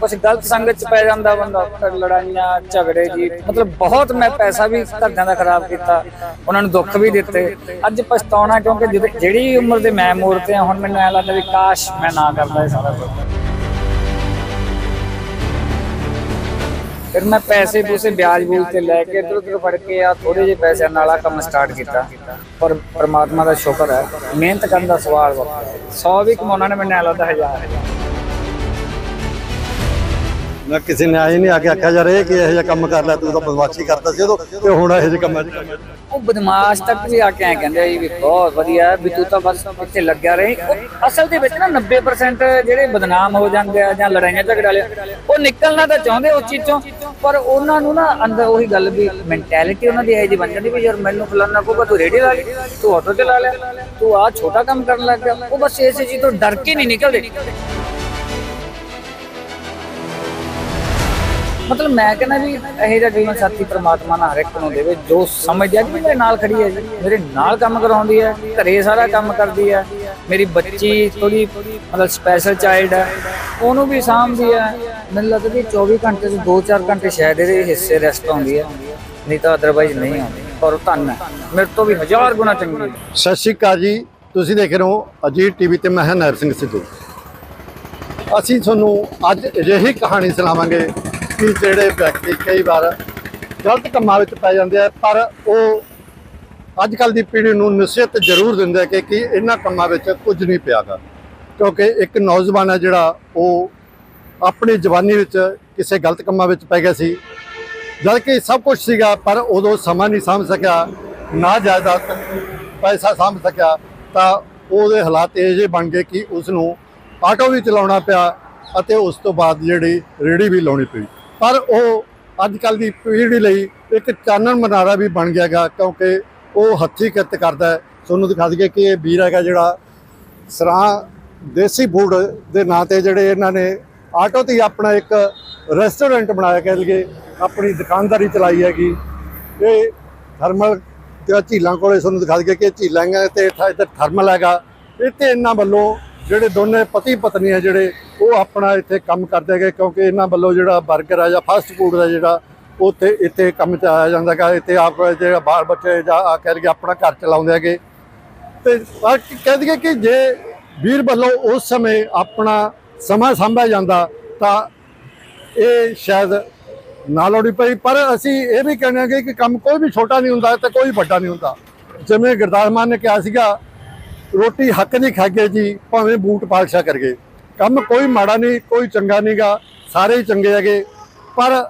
ਕੁਝ ਗਲਤ ਸੰਗਤ ਚ ਪੈ ਜਾਂਦਾ ਬੰਦਾ ਲੜਾਈਆਂ, ਝਗੜੇ ਜੀ, ਮਤਲਬ ਬਹੁਤ ਮੈਂ ਪੈਸਾ ਵੀ ਘਰਦਿਆਂ ਦਾ ਖਰਾਬ ਕੀਤਾ, ਉਹਨਾਂ ਨੂੰ ਦੁੱਖ ਵੀ ਦਿੱਤੇ। ਅੱਜ ਪਛਤਾਉਣਾ ਕਿਉਂਕਿ ਜਿਹੜੀ ਉਮਰ ਦੇ ਮੈਂ ਮੋੜਤੇ ਆ ਹੁਣ ਮੈਨੂੰ ਐ ਲੱਗਦਾ ਵੀ ਕਾਸ਼ ਮੈਂ ਨਾ ਕਰਦਾ ਇਹ ਸਾਰਾ ਕੁਝ ਫਿਰ ਮੈਂ ਪੈਸੇ ਪੂਸੇ ਵਿਆਜ ਬੂਜ ਤੇ ਲੈ ਕੇ ਇੱਧਰ ਉੱਧਰ ਫੜ ਕੇ ਆ ਥੋੜੇ ਜਿਹੇ ਪੈਸਿਆਂ ਨਾਲ ਆ ਕੰਮ ਸਟਾਰਟ ਕੀਤਾ। ਪਰ ਪ੍ਰਮਾਤਮਾ ਦਾ ਸ਼ੁਕਰ ਹੈ, ਮਿਹਨਤ ਕਰਨ ਦਾ ਸਵਾਲ ਵਾ 100 ਵੀ ਕਮਾਉਣਾ ਨੇ ਮੈਨੂੰ ਐ ਲੱਗਦਾ ਹਜ਼ਾਰ। ਨਾ ਕਿਸੇ ਨੇ ਆਏ ਨਹੀਂ, ਆ ਕੇ ਆਖਿਆ, ਯਾਰ, ਇਹ ਕਿ ਇਹੋ ਜਿਹਾ ਕੰਮ ਕਰ ਲੈ ਤੂੰ ਤਾਂ ਬਦਮਾਸ਼ੀ ਕਰਦਾ ਸੀ ਉਦੋਂ, ਤੇ ਹੁਣ ਇਹੋ ਜਿਹੇ ਕੰਮਾਂ 'ਚ ਉਹ ਬਦਮਾਸ਼ ਤੱਕ ਵੀ ਆ ਕੇ ਐ ਕਹਿੰਦੇ ਆ ਜੀ ਵੀ ਬਹੁਤ ਵਧੀਆ ਵੀ ਤੂੰ ਤਾਂ ਬਸ ਇੱਥੇ ਲੱਗਿਆ ਰਹੀ। ਉਹ ਅਸਲ ਦੇ ਵਿੱਚ ਨਾ 90% ਜਿਹੜੇ ਬਦਨਾਮ ਹੋ ਜਾਂਦੇ ਆ ਜਾਂ ਲੜਾਈਆਂ ਝਗੜੇ ਵਾਲੇ, ਉਹ ਨਿਕਲਣਾ ਤਾਂ ਚਾਹੁੰਦੇ ਉਸ ਚੀਜ਼ ਪਰ ਉਹਨਾਂ ਨੂੰ ਨਾ ਅੰਦਰ ਉਹੀ ਗੱਲ ਵੀ ਮੈਂਟੈਲਿਟੀ ਉਹਨਾਂ ਦੀ ਇਹ ਜੀ ਬਣ ਜਾਂਦੀ ਵੀ ਯਾਰ, ਮੈਨੂੰ ਫਲਾਨਾ ਕਹੂਗਾ, ਤੂੰ ਰੇੜੀ ਲਾ ਲਈ, ਤੂੰ ਆਟੋ ਚਲਾ ਲਿਆ, ਤੂੰ ਆ ਛੋਟਾ ਕੰਮ ਕਰਨ ਲੱਗ ਗਿਆ। ਉਹ ਬਸ ਇਸੇ ਚੀਜ਼ ਤੋਂ ਡਰ ਕੇ ਨਹੀਂ ਨਿਕਲਦੇ। ਮਤਲਬ ਮੈਂ ਕਹਿੰਦਾ ਵੀ ਇਹ ਜਿਹਾ ਜੀਵਨ ਸਾਥੀ ਪ੍ਰਮਾਤਮਾ ਨਾਲ ਹਰ ਇੱਕ ਨੂੰ ਦੇਵੇ, ਜੋ ਸਮਝਦਾ ਕਿ ਮੇਰੇ ਨਾਲ ਖੜੀ ਹੈ ਜੀ, ਮੇਰੇ ਨਾਲ ਕੰਮ ਕਰਾਉਂਦੀ ਹੈ, ਘਰੇ ਸਾਰਾ ਕੰਮ ਕਰਦੀ ਹੈ, ਮੇਰੀ ਬੱਚੀ ਥੋੜੀ ਮਤਲਬ ਸਪੈਸ਼ਲ ਚਾਈਲਡ ਹੈ, ਉਹਨੂੰ ਵੀ ਸਾਂਭਦੀ ਹੈ, ਮੈਨੂੰ ਲੱਗਦਾ ਵੀ 24 ਘੰਟੇ ਤੋਂ 2-4 ਘੰਟੇ ਸ਼ਾਇਦ ਇਹਦੇ ਹਿੱਸੇ ਰੈਸਟ ਆਉਂਦੀ ਹੈ, ਨਹੀਂ ਤਾਂ ਅਦਰਵਾਈਜ਼ ਨਹੀਂ ਆਉਂਦੀ, ਪਰ ਉਹ ਧੰਨ ਮੇਰੇ ਤੋਂ ਵੀ ਹਜ਼ਾਰ ਗੁਣਾ ਚੰਗੀ ਹੈ। ਸਤਿ ਸ਼੍ਰੀ ਅਕਾਲ ਜੀ, ਤੁਸੀਂ ਦੇਖ ਰਹੇ ਹੋ ਅਜੀਤ ਟੀਵੀ ਤੇ ਮੈਂ ਹਾਂ ਨਰ ਸਿੰਘ ਸਿੱਧੂ। ਅਸੀਂ ਤੁਹਾਨੂੰ ਅੱਜ ਅਜਿਹੀ ਕਹਾਣੀ ਸੁਣਾਵਾਂਗੇ ਕਿ ਜਿਹੜੇ ਵਿਅਕਤੀ ਕਈ ਵਾਰ ਗਲਤ ਕੰਮਾਂ ਵਿੱਚ ਪੈ ਜਾਂਦੇ ਆ, ਪਰ ਉਹ ਅੱਜ ਕੱਲ ਦੀ ਪੀੜ੍ਹੀ ਨੂੰ ਨਸੀਹਤ ਜ਼ਰੂਰ ਦਿੰਦੇ ਕਿ ਕਿ ਇਹਨਾਂ ਕੰਮਾਂ ਵਿੱਚ ਕੁਝ ਨਹੀਂ ਪਿਆਗਾ। ਕਿਉਂਕਿ ਇੱਕ ਨੌਜਵਾਨ ਹੈ ਜਿਹੜਾ, ਉਹ ਆਪਣੀ ਜਵਾਨੀ ਵਿੱਚ ਕਿਸੇ ਗਲਤ ਕੰਮਾਂ ਵਿੱਚ ਪੈ ਗਿਆ ਸੀ। ਜਦ ਕਿ ਸਭ ਕੁਝ ਸੀਗਾ, ਪਰ ਉਦੋਂ ਸਮਾਂ ਨਹੀਂ ਸਾਂਭ ਸਕਿਆ, ਨਾ ਜਾਇਦਾਦ ਪੈਸਾ ਸਾਂਭ ਸਕਿਆ, ਤਾਂ ਉਹਦੇ ਹਾਲਾਤ ਇਹ ਜਿਹੇ ਬਣ ਗਏ ਕਿ ਉਸ ਨੂੰ ਆਟੋ ਵੀ ਚਲਾਉਣਾ ਪਿਆ ਅਤੇ ਉਸ ਤੋਂ ਬਾਅਦ ਜਿਹੜੀ ਰੇੜੀ ਵੀ ਲਾਉਣੀ ਪਈ। ਪਰ ਉਹ ਅੱਜ ਕੱਲ ਦੀ ਪੀੜ੍ਹੀ ਲਈ ਇੱਕ ਚਾਨਣ ਮਨਾਰਾ ਵੀ ਬਣ ਗਿਆਗਾ ਕਿਉਂਕਿ ਉਹ ਹੱਥੀਂ ਕਿਰਤ ਕਰਦਾ ਤੁਹਾਨੂੰ ਦਿਖਾ ਦਈਏ ਕਿ ਇਹ ਵੀਰ ਹੈਗਾ ਜਿਹੜਾ ਸਰਾਂ ਦੇਸੀ ਫੂਡ ਦੇ ਨਾਂ ਤੇ ਜਿਹੜੇ ਇਹਨਾਂ ਨੇ ਆਟੋ ਤੇ ਹੀ ਆਪਣਾ ਇੱਕ ਰੈਸਟੋਰੈਂਟ ਬਣਾਇਆ ਕਹਿ ਲਈਏ, ਆਪਣੀ ਦੁਕਾਨਦਾਰੀ ਚਲਾਈ ਹੈਗੀ। ਇਹ ਥਰਮਲ ਤੇ ਝੀਲਾਂ ਕੋਲੇ ਤੁਹਾਨੂੰ ਦਿਖਾ ਦਈਏ ਕਿ ਝੀਲਾਂ ਹੈਗੀਆਂ ਤੇ ਇੱਥੇ ਥਰਮਲ ਹੈਗਾ। ਇੱਥੇ ਇਹਨਾਂ ਵੱਲੋਂ ਜਿਹੜੇ ਦੋਨੇ ਪਤੀ ਪਤਨੀ ਹੈ ਜਿਹੜੇ, ਉਹ ਆਪਣਾ ਇੱਥੇ ਕੰਮ ਕਰਦੇ ਹੈਗੇ, ਕਿਉਂਕਿ ਇਹਨਾਂ ਵੱਲੋਂ ਜਿਹੜਾ 버ਗਰ ਆ ਜਾਂ ਫਾਸਟ ਫੂਡ ਦਾ ਜਿਹੜਾ, ਉੱਥੇ ਇੱਥੇ ਕੰਮ ਚ ਆਇਆ ਜਾਂਦਾ ਹੈਗਾ। ਇੱਥੇ ਆਪ ਜਿਹੜਾ ਬਾਲ ਬੱਚੇ ਜਾਂ ਆ ਕਹਿ ਲਈਏ ਆਪਣਾ ਘਰ ਚਲਾਉਂਦੇ ਹੈਗੇ। ਤੇ ਕਹਿ ਦਈਏ ਕਿ ਜੇ ਵੀਰ ਵੱਲੋਂ ਉਸ ਸਮੇਂ ਆਪਣਾ ਸਮਾਂ ਸੰਭਿਆ ਜਾਂਦਾ, ਤਾਂ ਇਹ ਸ਼ਾਇਦ ਨਾ ਲੋੜੀ ਪਈ। ਪਰ ਅਸੀਂ ਇਹ ਵੀ ਕਹਿੰਦੇ ਹਾਂ ਕਿ ਕੰਮ ਕੋਈ ਵੀ ਛੋਟਾ ਨਹੀਂ ਹੁੰਦਾ ਤੇ ਕੋਈ ਵੱਡਾ ਨਹੀਂ ਹੁੰਦਾ। ਜਿਵੇਂ ਗੁਰਦਾਸ ਮਾਨ ਨੇ ਕਿਹਾ ਸੀਗਾ ਰੋਟੀ ਹੱਕ ਨਹੀਂ ਖਾਗੇ ਜੀ ਭਾਵੇਂ ਬੂਟ ਪਾਲਸ਼ਾ ਕਰਗੇ। ਕੰਮ ਕੋਈ ਮਾੜਾ ਨਹੀਂ ਕੋਈ ਚੰਗਾ ਨਹੀਂਗਾ ਸਾਰੇ ਹੀ ਚੰਗੇ ਹੈਗੇ। ਪਰ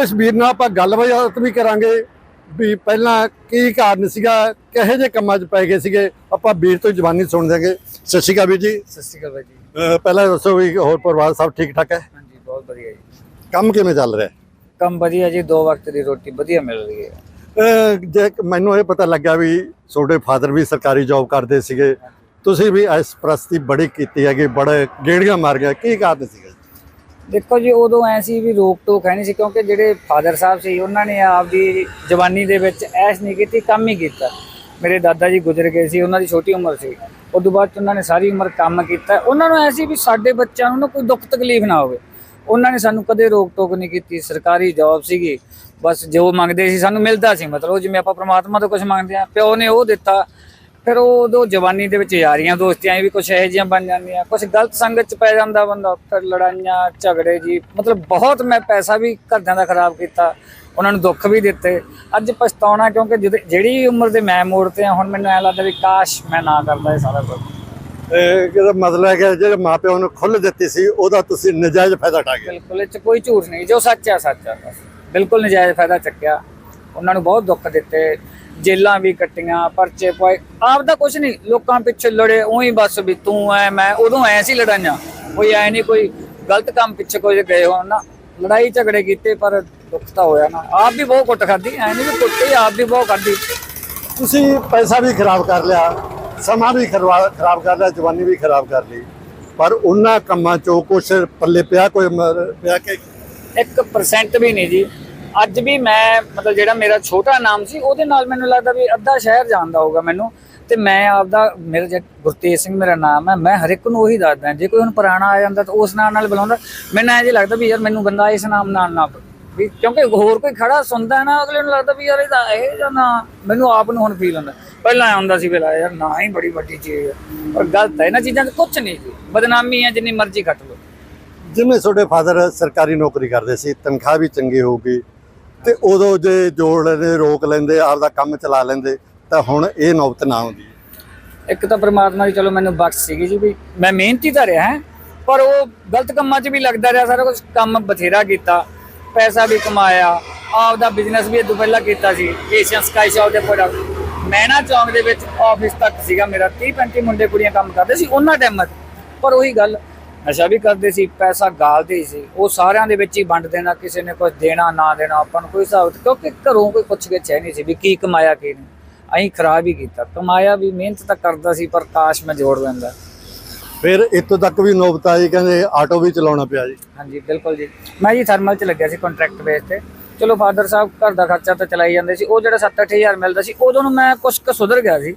ਇਸ ਵੀਰ ਨਾਲ ਆਪਾਂ ਗੱਲਬਾਤ ਵੀ ਕਰਾਂਗੇ ਵੀ ਪਹਿਲਾਂ ਕੀ ਕਾਰਨ ਸੀਗਾ ਕਿਹੋ ਜਿਹੇ ਕੰਮਾਂ 'ਚ ਪੈ ਗਏ ਸੀਗੇ ਆਪਾਂ ਵੀਰ ਤੋਂ ਜਵਾਨੀ ਸੁਣ ਦਿਆਂਗੇ। ਸਤਿ ਸ਼੍ਰੀ ਅਕਾਲ ਵੀਰ ਜੀ। ਸਤਿ ਸ਼੍ਰੀ ਅਕਾਲ ਜੀ। ਪਹਿਲਾਂ ਦੱਸੋ ਵੀ ਹੋਰ ਪਰਿਵਾਰ ਸਭ ਠੀਕ ਠਾਕ ਹੈ? ਹਾਂਜੀ ਬਹੁਤ ਵਧੀਆ ਜੀ। ਕੰਮ ਕਿਵੇਂ ਚੱਲ ਰਿਹਾ? ਕੰਮ ਵਧੀਆ ਜੀ ਦੋ ਵਕਤ ਦੀ ਰੋਟੀ ਵਧੀਆ ਮਿਲ ਰਹੀ ਹੈ। ਜੇ ਮੈਨੂੰ ਇਹ ਪਤਾ ਲੱਗਾ ਵੀ ਤੁਹਾਡੇ ਫਾਦਰ ਵੀ ਸਰਕਾਰੀ ਜੌਬ ਕਰਦੇ ਸੀਗੇ, ਤੁਸੀਂ ਵੀ ਇਸ ਪ੍ਰਸਤੀ ਬੜੀ ਕੀਤੀ ਹੈਗੀ, ਬੜੇ ਗੇੜੀਆਂ ਮਾਰ ਗਿਆ ਕੀ ਕਾਰਨ ਸੀਗਾ? ਦੇਖੋ ਜੀ, ਉਦੋਂ ਐ ਸੀ ਵੀ ਰੋਕ ਟੋਕ ਹੈ ਨਹੀਂ ਸੀ, ਕਿਉਂਕਿ ਜਿਹੜੇ ਫਾਦਰ ਸਾਹਿਬ ਸੀ, ਉਹਨਾਂ ਨੇ ਆਪਦੀ ਜਵਾਨੀ ਦੇ ਵਿੱਚ ਐਸ਼ ਨਹੀਂ ਕੀਤੀ, ਕੰਮ ਹੀ ਕੀਤਾ। ਮੇਰੇ ਦਾਦਾ ਜੀ ਗੁਜ਼ਰ ਗਏ ਸੀ, ਉਹਨਾਂ ਦੀ ਛੋਟੀ ਉਮਰ ਸੀ। ਉਸ ਬਾਅਦ 'ਚ ਉਹਨਾਂ ਨੇ ਸਾਰੀ ਉਮਰ ਕੰਮ ਕੀਤਾ। ਉਹਨਾਂ ਨੂੰ ਐ ਸੀ ਵੀ ਸਾਡੇ ਬੱਚਿਆਂ ਨੂੰ ਨਾ ਕੋਈ ਦੁੱਖ ਤਕਲੀਫ ਨਾ ਹੋਵੇ। ਉਹਨਾਂ ਨੇ ਸਾਨੂੰ ਕਦੇ ਰੋਕ ਟੋਕ ਨਹੀਂ ਕੀਤੀ, ਸਰਕਾਰੀ ਜੌਬ ਸੀਗੀ। ਬਸ ਜੋ ਮੰਗਦੇ ਸੀ ਸਾਨੂੰ ਮਿਲਦਾ ਸੀ ਮਤਲਬ ਜਿਵੇਂ ਆਪਾਂ ਪ੍ਰਮਾਤਮਾ ਤੋਂ ਕੁਝ ਮੰਗਦੇ ਆ ਪਿਓ ਨੇ ਉਹ ਦਿੱਤਾ। ਫਿਰ ਉਹ ਉਦੋਂ ਜਵਾਨੀ ਦੇ ਵਿੱਚ ਯਾਰੀਆਂ ਦੋਸਤੀਆਂ ਵੀ ਕੁਝ ਇਹੋ ਜਿਹੀਆਂ ਬਣ ਜਾਂਦੀਆਂ। ਕੁਝ ਗਲਤ ਸੰਗਤ ਚ ਪੈ ਜਾਂਦਾ ਬੰਦਾ ਫਿਰ ਲੜਾਈਆਂ ਝਗੜੇ ਜੀ ਮਤਲਬ ਬਹੁਤ ਮੈਂ ਪੈਸਾ ਵੀ ਘਰਦਿਆਂ ਦਾ ਖਰਾਬ ਕੀਤਾ ਉਹਨਾਂ ਨੂੰ ਦੁੱਖ ਵੀ ਦਿੱਤੇ। ਅੱਜ ਪਛਤਾਉਣਾ ਕਿਉਂਕਿ ਜਿਹੜੀ ਉਮਰ ਦੇ ਮੈਂ ਮੋੜਤੇ ਆ ਹੁਣ ਮੈਨੂੰ ਐ ਲੱਗਦਾ ਵੀ ਕਾਸ਼ ਮੈਂ ਨਾ ਕਰਦਾ ਇਹ ਸਾਰਾ ਕੁਝ ਇਹ ਕਿਹਦਾ ਮਤਲਬ ਹੈ ਕਿ ਜਿਹੜੇ ਮਾਪਿਆਂ ਨੂੰ ਖੁੱਲ੍ਹ ਦਿੱਤੀ ਸੀ ਉਹਦਾ ਤੁਸੀਂ ਨਜਾਇਜ਼ ਫਾਇਦਾ ਉਠਾ ਗਏ। ਬਿਲਕੁਲ ਇਹ ਚ ਕੋਈ ਝੂਠ ਨਹੀਂ ਜੋ ਸੱਚ ਆ ਸੱਚ ਬਸ ਬਿਲਕੁਲ ਨਜਾਇਜ਼ ਫਾਇਦਾ ਚੱਕਿਆ। ਉਹਨਾਂ ਨੂੰ ਬਹੁਤ ਦੁੱਖ ਦਿੱਤੇ। ਜੇਲਾਂ ਵੀ ਕੱਟੀਆਂ ਪਰਚੇ ਪਾਏ ਆਪ ਦਾ ਕੁਝ ਨਹੀਂ ਲੋਕਾਂ ਪਿੱਛੇ ਲੜੇ ਉਹੀ ਬਸ ਵੀ ਤੂੰ ਐ ਮੈਂ ਉਦੋਂ ਐ ਸੀ ਲੜਾਈਆਂ। ਕੋਈ ਐ ਨਹੀਂ ਕੋਈ ਗਲਤ ਕੰਮ ਪਿੱਛੇ ਕੋਈ ਗਏ ਹੋਣ ਨਾ। ਲੜਾਈ ਝਗੜੇ ਕੀਤੇ ਪਰ ਦੁੱਖ ਤਾਂ ਹੋਇਆ ਨਾ। ਆਪ ਵੀ ਬਹੁਤ ਕੁੱਟ ਖਾਦੀ ਐ ਨਹੀਂ ਵੀ ਕੁੱਟੀ ਆਪ ਵੀ ਬਹੁਤ ਖਾਦੀ ਤੁਸੀਂ ਪੈਸਾ ਵੀ ਖਰਾਬ ਕਰ ਲਿਆ ਸਮਾਂ ਵੀ ਖਰਾਬ ਕਰ ਲਿਆ ਜਵਾਨੀ ਵੀ ਖਰਾਬ ਕਰ ਲਈ। ਪਰ ਉਹਨਾਂ ਕੰਮਾਂ ਚੋਂ ਕੁਛ ਪੱਲੇ ਪਿਆ ਕੋਈ ਪਿਆ ਕਿ? 1% ਵੀ ਨਹੀਂ ਜੀ। ਅੱਜ ਵੀ ਮੈਂ, ਮਤਲਬ ਜਿਹੜਾ ਮੇਰਾ ਛੋਟਾ ਨਾਮ ਸੀ, ਉਹਦੇ ਨਾਲ ਮੈਨੂੰ ਲੱਗਦਾ ਵੀ ਅੱਧਾ ਸ਼ਹਿਰ ਜਾਣਦਾ ਹੋਊਗਾ ਮੈਨੂੰ। ਤੇ ਮੈਂ ਆਪਦਾ, ਮੇਰਾ ਜਿਹੜਾ ਗੁਰਤੇਜ ਸਿੰਘ ਮੇਰਾ ਨਾਮ ਹੈ, ਮੈਂ ਹਰ ਇੱਕ ਨੂੰ ਉਹੀ ਦੱਸਦਾ ਜੇ ਕੋਈ ਹੁਣ ਪੁਰਾਣਾ ਆ ਜਾਂਦਾ ਤਾਂ ਉਸ ਨਾਮ ਨਾਲ ਬੁਲਾਉਂਦਾ। ਮੈਨੂੰ ਐਂ ਜੇ ਲੱਗਦਾ ਵੀ ਯਾਰ ਮੈਨੂੰ ਬੰਦਾ ਇਸ ਨਾਮ ਨਾਲ ਨਾ ਵੀ ਕਿਉਂਕਿ ਹੋਰ ਕੋਈ ਖੜਾ ਸੁਣਦਾ ਨਾ, ਅਗਲੇ ਨੂੰ ਲੱਗਦਾ ਵੀ ਯਾਰ ਇਹਦਾ ਇਹ ਜਾਂ ਨਾ ਮੈਨੂੰ ਆਪ ਨੂੰ ਹੁਣ ਫੀਲ ਹੁੰਦਾ। ਪਹਿਲਾਂ ਐਂ ਸੀ ਵੇਲਾ ਯਾਰ ਨਾ ਹੀ ਬੜੀ ਵੱਡੀ ਚੀਜ਼ ਹੈ ਪਰ ਗਲਤ ਹੈ, ਇਹਨਾਂ ਚੀਜ਼ਾਂ 'ਚ ਕੁਝ ਨਹੀਂ ਜੀ। ਬਦਨਾਮੀ ਹੈ, ਜਿੰਨੀ ਮਰਜ਼ੀ ਘਟ ਲਓ। ਜਿਵੇਂ ਤੁਹਾਡੇ ਫਾਦਰ ਸਰਕਾਰੀ ਨੌਕਰੀ ਕਰਦੇ ਸੀ, ਤਨਖਾਹ ਵੀ ਚੰਗੀ ਹੋਊਗੀ ਤੇ ਉਦੋਂ ਜੇ ਜੋੜ ਲੈਂਦੇ ਰੋਕ ਲੈਂਦੇ ਆਪਦਾ ਕੰਮ ਚਲਾ ਲੈਂਦੇ ਤਾਂ ਹੁਣ ਇਹ ਨੌਬਤ ਨਾ ਆਉਂਦੀ ਇੱਕ ਤਾਂ ਪ੍ਰਮਾਤਮਾ ਦੀ ਚਲੋ ਮੈਨੂੰ ਬਖਸ਼ ਸੀਗੀ ਜੀ ਵੀ ਮੈਂ ਮਿਹਨਤੀ ਤਾਂ ਰਿਹਾ ਹਾਂ, ਪਰ ਉਹ ਗਲਤ ਕੰਮਾਂ 'ਚ ਵੀ ਲੱਗਦਾ ਰਿਹਾ ਸਾਰਾ ਕੁਝ ਕੰਮ ਬਥੇਰਾ ਕੀਤਾ ਪੈਸਾ ਵੀ ਕਮਾਇਆ ਆਪ ਦਾ ਬਿਜ਼ਨਸ ਵੀ ਇਦੋਂ ਪਹਿਲਾਂ ਕੀਤਾ ਸੀ ਏਸ਼ੀਅਨ ਸਕਾਈ ਸ਼ਾਪ ਦੇ ਪ੍ਰੋਡਕਟ ਮੈਨਾ ਚੌਂਕ ਦੇ ਵਿੱਚ ਆਫਿਸ ਤੱਕ ਸੀਗਾ ਮੇਰਾ 30 35 ਮੁੰਡੇ ਕੁੜੀਆਂ ਕੰਮ ਕਰਦੇ ਸੀ ਉਹਨਾਂ ਟਾਈਮਾਂ 'ਚ। ਪਰ ਉਹੀ ਗੱਲ ਨਸ਼ਾ ਵੀ ਕਰਦੇ ਸੀ ਪੈਸਾ ਗਾਲਦੇ ਸੀ ਉਹ ਸਾਰਿਆਂ ਦੇ ਵਿੱਚ ਹੀ ਵੰਡ ਦੇਣਾ ਕਿਸੇ ਨੇ ਕੁਝ ਦੇਣਾ ਨਾ ਦੇਣਾ ਆਪਾਂ ਨੂੰ ਕੋਈ ਹਿਸਾਬ ਕਿਉਂਕਿ ਘਰੋਂ ਕੋਈ ਪੁੱਛ ਕੇ ਚੈ ਨਹੀਂ ਸੀ ਵੀ ਕੀ ਕਮਾਇਆ ਕੀ ਨਹੀਂ। ਅਸੀਂ ਖਰਾਬ ਹੀ ਕੀਤਾ। ਕਮਾਇਆ ਵੀ ਮਿਹਨਤ ਤਾਂ ਕਰਦਾ ਸੀ ਪਰ ਕਾਸ਼ ਮੈਂ ਜੋੜ ਲੈਂਦਾ। ਫਿਰ ਇੱਥੋਂ ਤੱਕ ਵੀ ਨੌਬਤ ਆਈ ਕਹਿੰਦੇ ਆਟੋ ਵੀ ਚਲਾਉਣਾ ਪਿਆ ਜੀ। ਹਾਂਜੀ ਬਿਲਕੁਲ ਜੀ। ਮੈਂ ਜੀ ਥਰਮਲ 'ਚ ਲੱਗਿਆ ਸੀ ਕੰਟਰੈਕਟ ਬੇਸ ਤੇ। ਚਲੋ ਫਾਦਰ ਸਾਹਿਬ ਘਰ ਦਾ ਖਰਚਾ ਤਾਂ ਚਲਾਈ ਜਾਂਦੇ ਸੀ ਉਹ ਜਿਹੜਾ 7-8000 ਮਿਲਦਾ ਸੀ ਉਦੋਂ ਨੂੰ ਮੈਂ ਕੁਛ ਕੁ ਸੁਧਰ ਗਿਆ ਸੀ।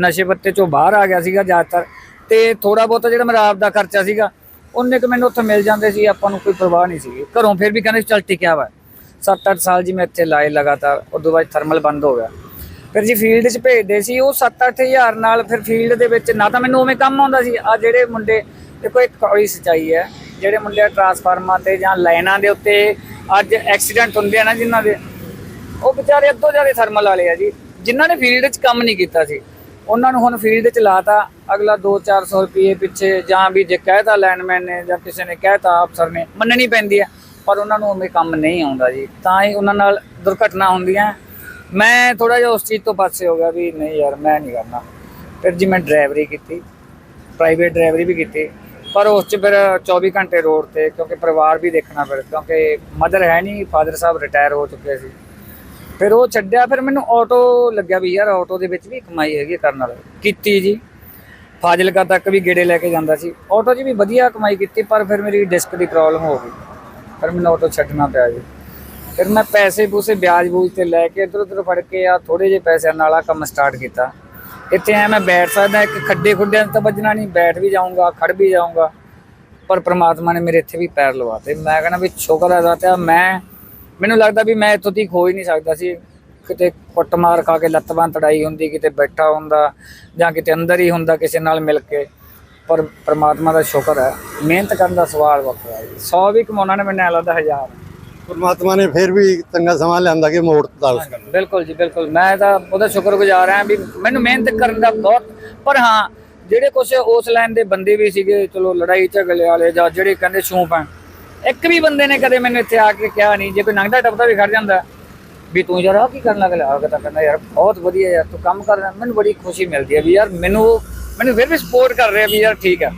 ਨਸ਼ੇ ਪੱਤੇ ਚੋਂ ਬਾਹਰ ਆ ਗਿਆ ਸੀਗਾ ਜ਼ਿਆਦਾਤਰ। ਤੇ ਥੋੜਾ ਬਹੁਤਾ ਜਿਹੜਾ ਮੇਰਾ ਆਪ ਦਾ ਖਰਚਾ ਸੀਗਾ ਉਹਨੇ ਕਿ ਮੈਨੂੰ ਉੱਥੇ ਮਿਲ ਜਾਂਦੇ ਸੀ ਆਪਾਂ ਨੂੰ ਕੋਈ ਪਰਵਾਹ ਨਹੀਂ ਸੀਗੀ। ਘਰੋਂ ਫਿਰ ਵੀ ਕਹਿੰਦੇ ਸੀ, ਚੱਲ ਟਿਕਿਆ ਵਾ 7-8 ਸਾਲ ਜੀ ਮੈਂ ਇੱਥੇ ਲਾਏ ਲਗਾਤਾਰ ਉਦੋਂ ਬਾਅਦ ਥਰਮਲ ਬੰਦ ਹੋ ਗਿਆ। ਫਿਰ ਜੀ ਫੀਲਡ 'ਚ ਭੇਜਦੇ ਸੀ ਉਹ 7-8000 ਨਾਲ ਫਿਰ ਫੀਲਡ ਦੇ ਵਿੱਚ ਨਾ ਤਾਂ ਮੈਨੂੰ ਉਵੇਂ ਕੰਮ ਆਉਂਦਾ ਸੀ। ਆ ਜਿਹੜੇ ਮੁੰਡੇ ਦੇਖੋ ਇੱਕ ਕੌੜੀ ਸੱਚਾਈ ਹੈ ਜਿਹੜੇ ਮੁੰਡੇ ਟਰਾਂਸਫਾਰਮਾਂ ਤੇ ਜਾਂ ਲਾਈਨਾਂ ਦੇ ਉੱਤੇ ਅੱਜ ਐਕਸੀਡੈਂਟ ਹੁੰਦੇ ਆ ਨਾ ਜਿਨ੍ਹਾਂ ਦੇ ਉਹ ਵਿਚਾਰੇ ਅੱਧੋ ਜ਼ਿਆਦਾ ਥਰਮਲ ਵਾਲੇ ਆ ਜੀ। ਜਿਨ੍ਹਾਂ ਨੇ ਫੀਲਡ 'ਚ ਕੰਮ ਨਹੀਂ ਕੀਤਾ ਸੀ। ਉਹਨਾਂ ਨੂੰ ਹੁਣ ਫੀਲਡ 'ਚ ਲਾਤਾ। ਅਗਲਾ 2-400 ਰੁਪਏ ਪਿੱਛੇ ਜਾਂ ਵੀ ਜੇ ਕਹਿਤਾ ਲੈਂਡਮੈਨ ਨੇ ਜਾਂ ਕਿਸੇ ਨੇ ਕਹਿਤਾ ਅਫਸਰ ਨੇ, ਮੰਨਣੀ ਪੈਂਦੀ ਹੈ ਪਰ ਉਹਨਾਂ ਨੂੰ ਉਵੇਂ ਕੰਮ ਨਹੀਂ ਆਉਂਦਾ ਜੀ। ਤਾਂ ਹੀ ਉਹਨਾਂ ਨਾਲ ਦੁਰਘਟਨਾ ਹੁੰਦੀਆਂ। ਮੈਂ ਥੋੜਾ ਜਿਹਾ ਉਸ ਚੀਜ਼ ਤੋਂ ਪਾਸੇ ਹੋ ਗਿਆ ਵੀ ਨਹੀਂ ਯਾਰ, ਮੈਂ ਨਹੀਂ ਕਰਨਾ। ਫਿਰ ਜੀ ਮੈਂ ਡਰਾਈਵਰੀ ਕੀਤੀ। ਪ੍ਰਾਈਵੇਟ ਡਰਾਈਵਰੀ ਵੀ ਕੀਤੀ। ਪਰ ਉਸ ਚ ਫਿਰ 24 ਘੰਟੇ ਰੋਡ ਤੇ, ਕਿਉਂਕਿ ਪਰਿਵਾਰ ਵੀ ਦੇਖਣਾ ਫਿਰ, ਕਿਉਂਕਿ ਮਦਰ ਹੈ ਨਹੀਂ ਫਾਦਰ ਸਾਹਿਬ ਰਿਟਾਇਰ ਹੋ ਚੁੱਕੇ ਸੀ। ਫਿਰ ਉਹ ਛੱਡਿਆ, ਫਿਰ ਮੈਨੂੰ ਆਟੋ ਲੱਗਿਆ ਵੀ ਯਾਰ ਆਟੋ ਦੇ ਵਿੱਚ ਵੀ ਕਮਾਈ ਹੈਗੀ ਹੈ ਕਰਨ ਵਾਲੀ। ਕੀਤੀ ਜੀ। ਫਾਜ਼ਿਲਕਾ ਤੱਕ ਵੀ ਗੇੜੇ ਲੈ ਕੇ ਜਾਂਦਾ ਸੀ। ਆਟੋ 'ਚ ਵੀ ਵਧੀਆ ਕਮਾਈ ਕੀਤੀ, ਪਰ ਫਿਰ ਮੇਰੀ ਡਿਸਕ ਦੀ ਪ੍ਰੋਬਲਮ ਹੋ ਗਈ। ਫਿਰ ਮੈਨੂੰ ਆਟੋ ਛੱਡਣਾ ਪਿਆ ਜੀ। ਫਿਰ ਮੈਂ ਪੈਸੇ ਪੂਸੇ ਵਿਆਜ ਬੂਜ ਤੇ ਲੈ ਕੇ ਇਧਰ ਉਧਰ ਫੜ ਕੇ ਆ ਥੋੜੇ ਜਿਹੇ ਪੈਸਿਆਂ ਨਾਲ ਆ ਕੰਮ ਸਟਾਰਟ ਕੀਤਾ। ਇੱਥੇ ਐ ਮੈਂ ਬੈਠ ਸਕਦਾ, ਇੱਕ ਖੱਡੇ ਖੁੱਡਿਆਂ 'ਚ ਤਾਂ ਵੱਜਣਾ ਨਹੀਂ, ਬੈਠ ਵੀ ਜਾਊਂਗਾ ਖੜ ਵੀ ਜਾਊਂਗਾ। ਪਰ ਪ੍ਰਮਾਤਮਾ ਨੇ ਮੇਰੇ ਇੱਥੇ ਵੀ ਪੈਰ ਲਵਾਤੇ। ਮੈਂ ਕਹਿੰਦਾ ਵੀ ਸ਼ੁਕਰ ਹੈ ਦਾਤਿਆ ਮੈਂ ਮੈਨੂੰ ਲੱਗਦਾ ਵੀ ਮੈਂ ਇੱਥੋਂ ਤੱਕ ਹੋ ਹੀ ਨਹੀਂ ਸਕਦਾ ਸੀ। ਕਿਤੇ ਕੁੱਟਮਾਰ ਖਾ ਕੇ ਲੱਤ ਬਾਂਹ ਤੜਾਈ ਹੁੰਦੀ ਕਿਤੇ ਬੈਠਾ ਹੁੰਦਾ ਜਾਂ ਕਿਤੇ ਅੰਦਰ ਹੀ ਹੁੰਦਾ ਕਿਸੇ ਨਾਲ ਮਿਲ ਕੇ। ਪਰ ਪ੍ਰਮਾਤਮਾ ਦਾ ਸ਼ੁਕਰ ਹੈ ਮਿਹਨਤ ਕਰਨ ਦਾ ਸਵਾਲ ਵੱਖਰਾ ਹੈ 100 ਵੀ ਕਮਾਉਣਾ ਨੇ ਮੈਨੂੰ ਲੱਗਦਾ ਹਜ਼ਾਰ। ਪਰਮਾਤਮਾ ਨੇ ਫਿਰ ਵੀ ਚੰਗਾ ਸਮਾਂ ਲਿਆਂਦਾ ਕਿ ਮੋੜ ਤਾਲ ਬਿਲਕੁਲ ਜੀ ਬਿਲਕੁਲ। ਮੈਂ ਤਾਂ ਉਹਦਾ ਸ਼ੁਕਰਗੁਜ਼ਾਰ ਹਾਂ ਵੀ ਮੈਨੂੰ ਮਿਹਨਤ ਕਰਨ ਦਾ ਬਹੁਤ ਪਰ ਹਾਂ ਜਿਹੜੇ ਕੁਝ ਉਸ ਲਾਈਨ ਦੇ ਬੰਦੇ ਵੀ ਸੀਗੇ ਚਲੋ ਲੜਾਈ ਝਗੜੇ ਵਾਲੇ ਜਾਂ ਜਿਹੜੇ ਕਹਿੰਦੇ ਛੂਪ ਆ ਇੱਕ ਵੀ ਬੰਦੇ ਨੇ ਕਦੇ ਮੈਨੂੰ ਇੱਥੇ ਆ ਕੇ ਕਿਹਾ ਨਹੀਂ, ਜੇ ਕੋਈ ਨੰਗਦਾ ਟੱਪਦਾ ਵੀ ਖੜ ਜਾਂਦਾ, ਵੀ ਤੂੰ ਯਾਰ ਆ ਕੀ ਕਰਨ ਲੱਗ ਲਿਆ ਆ ਕਹਿੰਦਾ, ਯਾਰ ਬਹੁਤ ਵਧੀਆ ਯਾਰ, ਤੂੰ ਕੰਮ ਕਰ ਰਿਹਾ, ਮੈਨੂੰ ਬੜੀ ਖੁਸ਼ੀ ਮਿਲਦੀ ਹੈ ਵੀ ਯਾਰ ਮੈਨੂੰ ਮੈਨੂੰ ਫਿਰ ਵੀ ਸਪੋਰਟ ਕਰ ਰਿਹਾ ਵੀ ਯਾਰ ਠੀਕ ਆ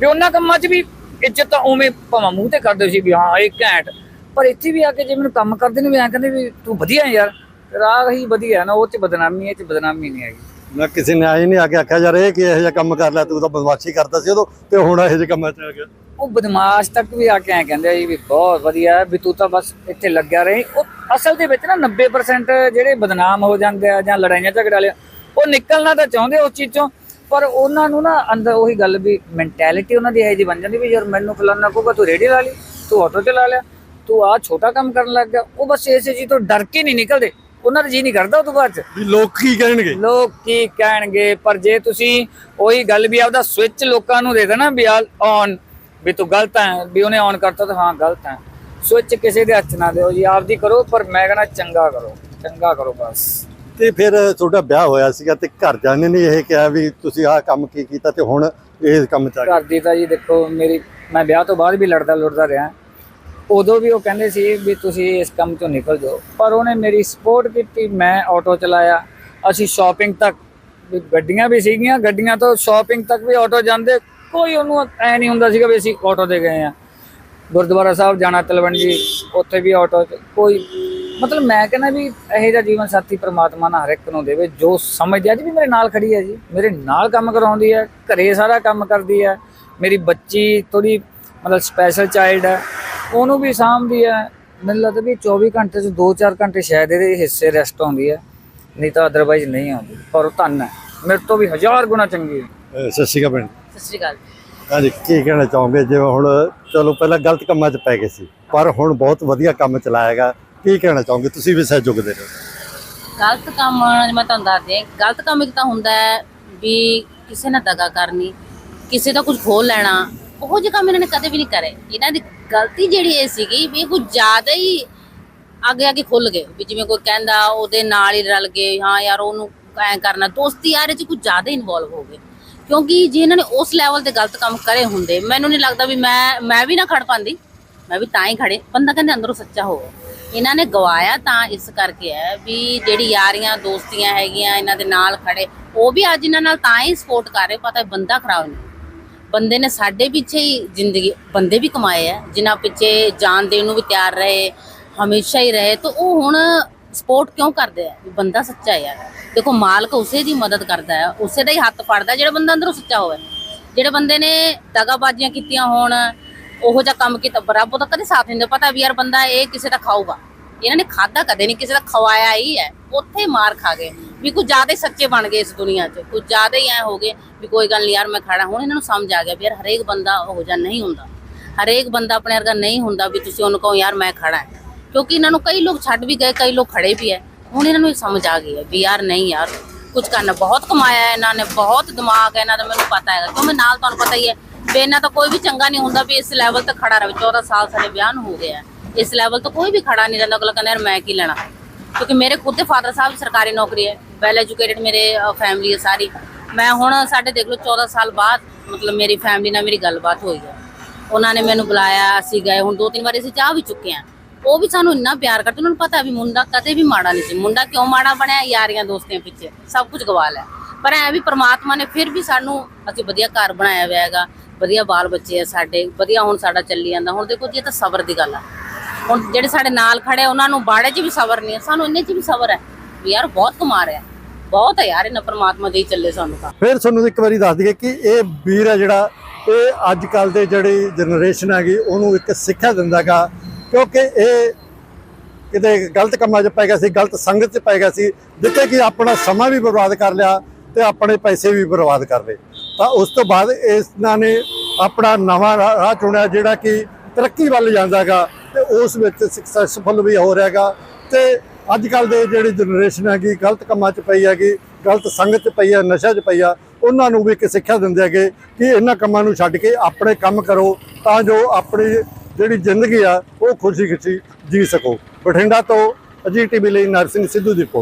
ਵੀ ਉਹਨਾਂ ਕੰਮਾਂ 'ਚ ਵੀ ਇੱਜ਼ਤ ਤਾਂ ਉਵੇਂ ਭਾਵੇਂ ਮੂੰਹ ਤੇ ਕਰਦੇ ਸੀ ਵੀ ਹਾਂ, ਇਹ ਘੈਂਟ। ਪਰ ਇੱਥੇ ਵੀ ਆ ਕੇ ਜੇ ਮੈਨੂੰ ਕੰਮ ਕਰਦੇ ਨੇ ਵੀ ਐਂ ਕਹਿੰਦੇ ਵੀ ਤੂੰ ਵਧੀਆ ਯਾਰ ਰਾਹ ਹੀ ਵਧੀਆ ਨਾ, ਉਹ 'ਚ ਬਦਨਾਮੀ ਹੈ 'ਚ ਬਦਨਾਮੀ ਨਹੀਂ ਹੈਗੀ। ਨਾ ਕਿਸੇ ਨੇ ਆਈ ਨਹੀਂ ਆ ਕੇ ਆਖਿਆ ਯਾਰ ਇਹ ਕੀ ਇਹੋ ਜਿਹਾ ਕੰਮ ਕਰ ਲਿਆ ਤੂੰ ਤਾਂ ਬਦਮਾਸ਼ੀ ਕਰਦਾ ਸੀ ਉਦੋਂ ਤੇ ਹੁਣ ਇਹੋ ਜਿਹੇ ਕੰਮਾਂ 'ਚ ਆ ਗਿਆ। ਉਹ ਬਦਮਾਸ਼ ਤੱਕ ਵੀ ਆ ਕੇ ਐ ਕਹਿੰਦੇ ਆ ਜੀ ਵੀ ਬਹੁਤ ਵਧੀਆ ਹੈ, ਵੀ ਤੂੰ ਤਾਂ ਬਸ ਇੱਥੇ ਲੱਗਿਆ ਰਹੀ। ਉਹ ਅਸਲ ਦੇ ਵਿੱਚ ਨਾ 90% ਜਿਹੜੇ ਬਦਨਾਮ ਹੋ ਜਾਂਦੇ ਆ ਜਾਂ ਲੜਾਈਆਂ ਝਗੜਾ ਲਿਆ ਉਹ ਨਿਕਲਣਾ ਤਾਂ ਚਾਹੁੰਦੇ ਉਸ ਚੀਜ਼ ਚੋਂ ਪਰ ਉਹਨਾਂ ਨੂੰ ਨਾ ਅੰਦਰ ਉਹੀ ਗੱਲ ਵੀ ਮੈਂਟੈਲਿਟੀ ਉਹਨਾਂ ਦੀ ਇਹ ਜੀ ਬਣ ਜਾਂਦੀ ਵੀ ਯਾਰ ਮੈਨੂੰ ਫਲਾਨਾ ਕਹੂਗਾ ਤੂੰ ਰੇੜੀ ਲਾ ਲਈ ਤੂੰ ਆਟੋ ਚਲਾ ਲਿਆ ਤੂੰ ਆ ਛੋਟਾ ਕੰਮ ਕਰਨ ਲੱਗ ਗਿਆ। ਉਹ ਬਸ ਇਸੇ ਚੀਜ਼ ਤੋਂ ਡਰ ਕੇ ਨਹੀਂ ਨਿਕਲਦੇ। ਉਹਨਾਂ ਦਾ ਜੀ ਨਹੀਂ ਕਰਦਾ ਉਹ ਤੋਂ ਬਾਅਦ ਚ। ਵੀ ਲੋਕ ਕੀ ਕਹਿਣਗੇ? ਲੋਕ ਕੀ ਕਹਿਣਗੇ? ਪਰ ਜੇ ਤੁਸੀਂ ਉਹੀ ਗੱਲ ਵੀ ਆਪਦਾ ਸਵਿਚ ਲੋਕਾਂ ਨੂੰ ਦੇ ਦੇਣਾ ਵੀ ਔਨ ਵੀ ਤੂੰ ਗਲਤ ਹੈ ਵੀ ਉਹਨੇ ਔਨ ਕਰਤਾ ਤਾਂ ਹਾਂ ਗਲਤ ਹੈ ਸਵਿਚ ਕਿਸੇ ਦੇ ਹੱਥ ਨਾ ਦਿਓ ਜੀ ਆਪਦੀ ਕਰੋ ਪਰ ਮੈਂ ਕਹਿੰਦਾ ਚੰਗਾ ਕਰੋ ਚੰਗਾ ਕਰੋ ਬਸ। ਤੇ ਫਿਰ ਤੁਹਾਡਾ ਵਿਆਹ ਹੋਇਆ ਸੀਗਾ ਤੇ ਘਰ ਜਾਣੇ ਨੇ ਇਹ ਕਿਹਾ ਵੀ ਤੁਸੀਂ ਆਹ ਕੰਮ ਕੀ ਕੀਤਾ ਤੇ ਹੁਣ ਇਹ ਕੰਮ ਚ ਆ ਗਏ ਘਰ ਦੀ ਤਾਂ ਜੀ ਦੇਖੋ ਮੇਰੀ ਮੈਂ ਵਿਆਹ ਤੋਂ ਬਾਅਦ ਵੀ ਲੜਦਾ ਲੁੜਦਾ ਰਿਹਾ। ਉਦੋਂ ਵੀ ਉਹ ਕਹਿੰਦੇ ਸੀ ਵੀ ਤੁਸੀਂ ਇਸ ਕੰਮ ਤੋਂ ਨਿਕਲ ਜਾਓ। ਪਰ ਉਹਨੇ ਮੇਰੀ ਸਪੋਰਟ ਕੀਤੀ, ਮੈਂ ਆਟੋ ਚਲਾਇਆ। ਅਸੀਂ ਸ਼ਾਪਿੰਗ ਤੱਕ ਵੀ ਗੱਡੀਆਂ ਵੀ ਸੀਗੀਆਂ, ਗੱਡੀਆਂ ਤੋਂ ਸ਼ਾਪਿੰਗ ਤੱਕ ਵੀ ਆਟੋ ਜਾਂਦੇ। ਕੋਈ ਉਹਨੂੰ ਐ ਨਹੀਂ ਹੁੰਦਾ ਸੀਗਾ ਵੀ ਅਸੀਂ ਆਟੋ ਤੇ ਗਏ ਆ ਗੁਰਦੁਆਰਾ ਸਾਹਿਬ ਜਾਣਾ, ਤਲਵੰਡੀ, ਉੱਥੇ ਵੀ ਆਟੋ 'ਚ ਕੋਈ ਮਤਲਬ ਮੈਂ ਕਹਿੰਦਾ ਵੀ ਇਹੋ ਜਿਹਾ ਜੀਵਨ ਸਾਥੀ ਪ੍ਰਮਾਤਮਾ ਨਾਲ ਹਰ ਇੱਕ ਨੂੰ ਦੇਵੇ, ਜੋ ਸਮਝਦੀ ਹੈ ਜੀ ਵੀ ਮੇਰੇ ਨਾਲ ਖੜੀ ਹੈ ਜੀ, ਮੇਰੇ ਨਾਲ ਕੰਮ ਕਰਾਉਂਦੀ ਹੈ ਘਰੇ ਸਾਰਾ ਕੰਮ ਕਰਦੀ ਹੈ ਮੇਰੀ ਬੱਚੀ ਥੋੜੀ ਮਤਲਬ ਸਪੈਸ਼ਲ ਚਾਈਲਡ ਹੈ ਉਹਨੂੰ ਵੀ ਸਾਂਭਦੀ ਹੈ। ਮੈਨੂੰ ਲੱਗਦਾ ਵੀ 24 ਘੰਟੇ ਚ 2-4 ਘੰਟੇ ਸ਼ਾਇਦ ਇਹਦੇ ਹਿੱਸੇ ਰੈਸਟ ਆਉਂਦੀ ਹੈ ਨਹੀਂ ਤਾਂ ਅਦਰਵਾਈਜ਼ ਨਹੀਂ ਆਉਂਦੀ ਪਰ ਧੰਨ ਹੈ। ਮੇਰੇ ਤੋਂ ਵੀ ਹਜ਼ਾਰ ਗੁਣਾ ਚੰਗੀ ਹੈ। ਅਹ ਸਤਿ ਸ਼੍ਰੀ ਅਕਾਲ ਭੈਣ ਸਤਿ ਸ਼੍ਰੀ ਅਕਾਲ। ਹਾਂਜੀ ਕੀ ਕਹਿਣਾ ਚਾਹੋਗੇ? ਜਿਵੇਂ ਹੁਣ ਚਲੋ ਪਹਿਲਾਂ ਗਲਤ ਕੰਮਾਂ 'ਚ ਪੈ ਗਏ ਸੀ ਪਰ ਹੁਣ ਬਹੁਤ ਵਧੀਆ ਕੰਮ ਚਲਾਏਗਾ ਕੀ ਕਹਿਣਾ ਚਾਹੋਗੇ? ਤੁਸੀਂ ਵੀ ਸਹਿਯੋਗ ਦੇ ਰਹੇ ਹੋ। ਗਲਤ ਕੰਮ ਮੈਂ ਤੁਹਾਨੂੰ ਦੱਸਦੀ ਹਾਂ ਗਲਤ ਕੰਮ ਇੱਕ ਤਾਂ ਹੁੰਦਾ ਹੈ ਵੀ ਕਿਸੇ ਨਾਲ ਦਗਾ ਕਰਨੀ ਕਿਸੇ ਦਾ ਕੁਝ ਖੋਲ ਲੈਣਾ ਉਹ ਜਿਹੇ ਕੰਮ ਇਹਨਾਂ ਨੇ ਕਦੇ ਵੀ ਨਹੀਂ ਕਰੇ। ਇਹਨਾਂ ਦੀ ਗਲਤੀ ਜਿਹੜੀ ਇਹ ਸੀਗੀ ਵੀ ਇਹ ਕੁਝ ਜ਼ਿਆਦਾ ਹੀ ਅੱਗੇ ਅੱਗੇ ਖੁੱਲ ਗਏ, ਵੀ ਜਿਵੇਂ ਕੋਈ ਕਹਿੰਦਾ ਉਹਦੇ ਨਾਲ ਹੀ ਰਲ ਗਏ, ਹਾਂ ਯਾਰ ਉਹਨੂੰ ਐ ਕਰਨਾ, ਦੋਸਤੀ ਯਾਰ ਇਹ ਚ ਕੁਝ ਜ਼ਿਆਦਾ ਇਨਵੋਲਵ ਹੋ ਗਏ। ਕਿਉਂਕਿ ਜੇ ਇਹਨਾਂ ਨੇ ਉਸ ਲੈਵਲ ਤੇ ਗਲਤ ਕੰਮ ਕਰੇ ਹੁੰਦੇ, ਮੈਨੂੰ ਨਹੀਂ ਲੱਗਦਾ ਵੀ ਮੈਂ ਮੈਂ ਵੀ ਨਾ ਖੜ ਪਾਂਦੀ, ਮੈਂ ਵੀ ਤਾਂ ਹੀ ਖੜੇ। ਬੰਦਾ ਕਹਿੰਦੇ ਅੰਦਰੋਂ ਸੱਚਾ ਹੋਵੇ। ਇਹਨਾਂ ਨੇ ਗਵਾਇਆ ਤਾਂ ਇਸ ਕਰਕੇ ਹੈ ਵੀ ਜਿਹੜੀ ਯਾਰੀਆਂ, ਦੋਸਤੀਆਂ ਹੈਗੀਆਂ, ਇਹਨਾਂ ਦੇ ਨਾਲ ਖੜੇ, ਉਹ ਵੀ ਅੱਜ ਇਹਨਾਂ ਨਾਲ ਤਾਂ ਹੀ ਸਪੋਰਟ ਕਰ ਰਹੇ, ਪਤਾ ਬੰਦਾ ਖਰਾਬ ਨਹੀਂ ਬੰਦੇ ਨੇ ਸਾਡੇ ਪਿੱਛੇ ਹੀ ਜ਼ਿੰਦਗੀ, ਬੰਦੇ ਵੀ ਕਮਾਏ ਆ, ਜਿਨ੍ਹਾਂ ਪਿੱਛੇ ਜਾਨ ਦੇਣ ਨੂੰ ਵੀ ਤਿਆਰ ਰਹੇ, ਹਮੇਸ਼ਾ ਹੀ ਰਹੇ, ਤਾਂ ਉਹ ਹੁਣ ਸਪੋਰਟ ਕਿਉਂ ਕਰਦੇ ਆ? ਬੰਦਾ ਸੱਚਾ ਯਾਰ। ਦੇਖੋ, ਮਾਲਕ ਉਸੇ ਦੀ ਮਦਦ ਕਰਦਾ ਹੈ ਉਸੇ ਦਾ ਹੀ ਹੱਥ ਫੜਦਾ, ਜਿਹੜਾ ਬੰਦਾ ਅੰਦਰੋਂ ਸੱਚਾ ਹੋਵੇ। ਜਿਹੜੇ ਬੰਦੇ ਨੇ ਦਗਾਬਾਜ਼ੀਆਂ ਕੀਤੀਆਂ ਹੋਣ, ਉਹੋ ਜਿਹਾ ਕੰਮ ਕੀਤਾ ਬਰਾਬਰ ਤਾਂ ਕਦੇ ਸਾਥ ਨਹੀਂ ਦਿੰਦਾ, ਪਤਾ ਵੀ ਯਾਰ ਬੰਦਾ ਇਹ ਕਿਸੇ ਦਾ ਖਾਊਗਾ। ਇਹਨਾਂ ਨੇ ਖਾਦਾ ਕਦੇ ਨਹੀਂ ਕਿਸੇ ਦਾ ਖਵਾਇਆ ਹੀ ਹੈ। ਉੱਥੇ ਮਾਰ ਖਾ ਗਏ। ਵੀ ਕੁਝ ਜ਼ਿਆਦਾ ਸੱਚੇ ਬਣ ਗਏ ਇਸ ਦੁਨੀਆ 'ਚ। ਕੁਝ ਜ਼ਿਆਦਾ ਹੀ ਐ ਹੋ ਗਏ ਵੀ ਕੋਈ ਗੱਲ ਨਹੀਂ ਯਾਰ ਮੈਂ ਖੜਾ, ਹੁਣ ਇਹਨਾਂ ਨੂੰ ਸਮਝ ਆ ਗਿਆ ਵੀ ਯਾਰ ਹਰੇਕ ਬੰਦਾ ਉਹ ਜਿਹਾ ਨਹੀਂ ਹੁੰਦਾ। ਹਰੇਕ ਬੰਦਾ ਆਪਣੇ ਵਰਗਾ ਨਹੀਂ ਹੁੰਦਾ ਵੀ ਤੁਸੀਂ ਉਹਨੂੰ ਕਹੋ ਯਾਰ ਮੈਂ ਖੜਾ। ਕਿਉਂਕਿ ਇਹਨਾਂ ਨੂੰ ਕਈ ਲੋਕ ਛੱਡ ਵੀ ਗਏ, ਕਈ ਲੋਕ ਖੜੇ ਵੀ ਹੈ ਹੁਣ ਇਹਨਾਂ ਨੂੰ ਸਮਝ ਆ ਗਈ ਹੈ ਵੀ ਯਾਰ ਨਹੀਂ ਯਾਰ, ਕੁਝ ਕਰਨਾ ਬਹੁਤ ਕਮਾਇਆ ਇਹਨਾਂ ਨੇ, ਬਹੁਤ ਦਿਮਾਗ ਹੈ ਇਹਨਾਂ ਦਾ, ਮੈਨੂੰ ਪਤਾ ਹੈਗਾ। ਕਿਉਂ? ਮੈਂ ਨਾਲ ਤੁਹਾਨੂੰ ਪਤਾ ਹੀ ਹੈ ਵੀ ਇਹਨਾਂ ਤਾਂ ਕੋਈ ਵੀ ਚੰਗਾ ਨਹੀਂ ਹੁੰਦਾ ਵੀ ਇਸ ਲੈਵਲ ਤੇ ਖੜਾ ਰਹੇ 14 ਸਾਲ ਸਾਡੇ ਵਿਆਹ ਨੂੰ ਹੋ ਗਏ ਇਸ ਲੈਵਲ ਤੋਂ ਕੋਈ ਵੀ ਖੜਾ ਨਹੀਂ ਰਹਿੰਦਾ। ਅਗਲਾ ਕਹਿੰਦਾ, ਯਾਰ ਮੈਂ ਕੀ ਲੈਣਾ? ਕਿਉਂਕਿ ਮੇਰੇ ਖੁਦ ਦੇ ਫਾਦਰ ਸਾਹਿਬ ਸਰਕਾਰੀ ਨੌਕਰੀ ਹੈ। ਵੈਲ ਐਜੂਕੇਟਿਡ ਮੇਰੇ ਫੈਮਿਲੀ ਹੈ ਸਾਰੀ। ਮੈਂ ਹੁਣ ਸਾਡੇ ਦੇਖ ਲਓ 14 ਸਾਲ ਬਾਅਦ ਮਤਲਬ ਮੇਰੀ ਫੈਮਿਲੀ ਨਾਲ ਮੇਰੀ ਗੱਲਬਾਤ ਹੋਈ ਹੈ। ਉਹਨਾਂ ਨੇ ਮੈਨੂੰ ਬੁਲਾਇਆ, ਅਸੀਂ ਗਏ। ਹੁਣ ਦੋ ਤਿੰਨ ਵਾਰੀ ਅਸੀਂ ਚਾਹ ਵੀ ਚੁੱਕੇ ਆ ਉਹ ਵੀ ਸਾਨੂੰ ਇੰਨਾ ਪਿਆਰ ਕਰਦੇ, ਉਹਨਾਂ ਨੂੰ ਪਤਾ ਵੀ ਮੁੰਡਾ ਕਦੇ ਵੀ ਮਾੜਾ ਨਹੀਂ ਸੀ। ਮੁੰਡਾ ਕਿਉਂ ਮਾੜਾ ਬਣਿਆ? ਯਾਰੀਆਂ ਦੋਸਤੀਆਂ ਪਿੱਛੇ। ਸਭ ਕੁਝ ਗਵਾ ਲਿਆ ਪਰ ਐ ਵੀ ਪ੍ਰਮਾਤਮਾ ਨੇ ਫਿਰ ਵੀ ਸਾਨੂੰ, ਅਸੀਂ ਵਧੀਆ ਘਰ ਬਣਾਇਆ ਹੋਇਆ ਹੈਗਾ। ਵਧੀਆ ਬਾਲ ਬੱਚੇ ਆ ਸਾਡੇ, ਵਧੀਆ ਹੁਣ ਸਾਡਾ ਚੱਲੀ ਜਾਂਦਾ। ਹੁਣ ਦੇਖੋ ਜੀ, ਇਹ ਤਾਂ ਸਬਰ ਦੀ ਗੱਲ ਆ। ਹੁਣ ਜਿਹੜੇ ਸਾਡੇ ਨਾਲ ਖੜੇ ਉਹਨਾਂ ਨੂੰ ਬਾੜੇ 'ਚ ਵੀ ਸਬਰ ਨਹੀਂ ਹੈ ਸਾਨੂੰ ਇੰਨੇ 'ਚ ਵੀ ਸਬਰ ਹੈ ਵੀ ਯਾਰ ਬਹੁਤ ਕਮਾ ਰਿਹਾ। ਬਹੁਤ ਹੈ ਯਾਰ ਇਹਨਾਂ ਪ੍ਰਮਾਤਮਾ ਦੇ ਚੱਲੇ ਸਾਨੂੰ ਤਾਂ। ਫਿਰ ਤੁਹਾਨੂੰ ਇੱਕ ਵਾਰੀ ਦੱਸ ਦਈਏ ਕਿ ਇਹ ਵੀਰ ਹੈ ਜਿਹੜਾ, ਇਹ ਅੱਜ ਕੱਲ ਦੇ ਜਿਹੜੀ ਜਨਰੇਸ਼ਨ ਹੈਗੀ, ਉਹਨੂੰ ਇੱਕ ਸਿੱਖਿਆ ਦਿੰਦਾਗਾ, ਕਿਉਂਕਿ ਇਹ ਕਿਤੇ ਗਲਤ ਕੰਮਾਂ 'ਚ ਪੈ ਗਿਆ ਸੀ, ਗਲਤ ਸੰਗਤ 'ਚ ਪੈ ਗਿਆ ਸੀ, ਜਿੱਥੇ ਕਿ ਆਪਣਾ ਸਮਾਂ ਵੀ ਬਰਬਾਦ ਕਰ ਲਿਆ ਤੇ ਆਪਣੇ ਪੈਸੇ ਵੀ ਬਰਬਾਦ ਕਰ ਲਏ। ਤਾਂ ਉਸ ਤੋਂ ਬਾਅਦ ਇਹਨਾਂ ਨੇ ਆਪਣਾ ਨਵਾਂ ਰਾ- ਰਾਹ ਚੁਣਿਆ ਜਿਹੜਾ ਕਿ ਤਰੱਕੀ ਵੱਲ ਜਾਂਦਾਗਾ ਤੇ ਉਸ ਵਿੱਚ ਸਕਸੈਸਫੁਲ ਵੀ ਹੋ ਰਿਹਾਗਾ ਤੇ ਅੱਜ ਕੱਲ ਦੇ ਜਿਹੜੀ ਜਨਰੇਸ਼ਨ ਹੈਗੀ, ਗਲਤ ਕੰਮਾਂ 'ਚ ਪਈ ਹੈਗੀ, ਗਲਤ ਸੰਗਤ 'ਚ ਪਈ ਹੈ, ਨਸ਼ਾ 'ਚ ਪਈ ਆ, ਉਹਨਾਂ ਨੂੰ ਵੀ ਇੱਕ ਸਿੱਖਿਆ ਦਿੰਦੇ ਹੈਗੇ ਕਿ ਇਹਨਾਂ ਕੰਮਾਂ ਨੂੰ ਛੱਡ ਕੇ ਆਪਣੇ ਕੰਮ ਕਰੋ ਤਾਂ ਜੋ ਆਪਣੀ ਜਿਹੜੀ ਜ਼ਿੰਦਗੀ ਆ, ਉਹ ਖੁਸ਼ੀ ਖੁਸ਼ੀ ਜੀ ਸਕੋ। ਬਠਿੰਡਾ ਤੋਂ ਅਜੀ ਟੀਵੀ ਲਈ ਨਰਸਿੰਘ ਸਿੱਧੂ ਦੀ ਰਿਪੋਰਟ।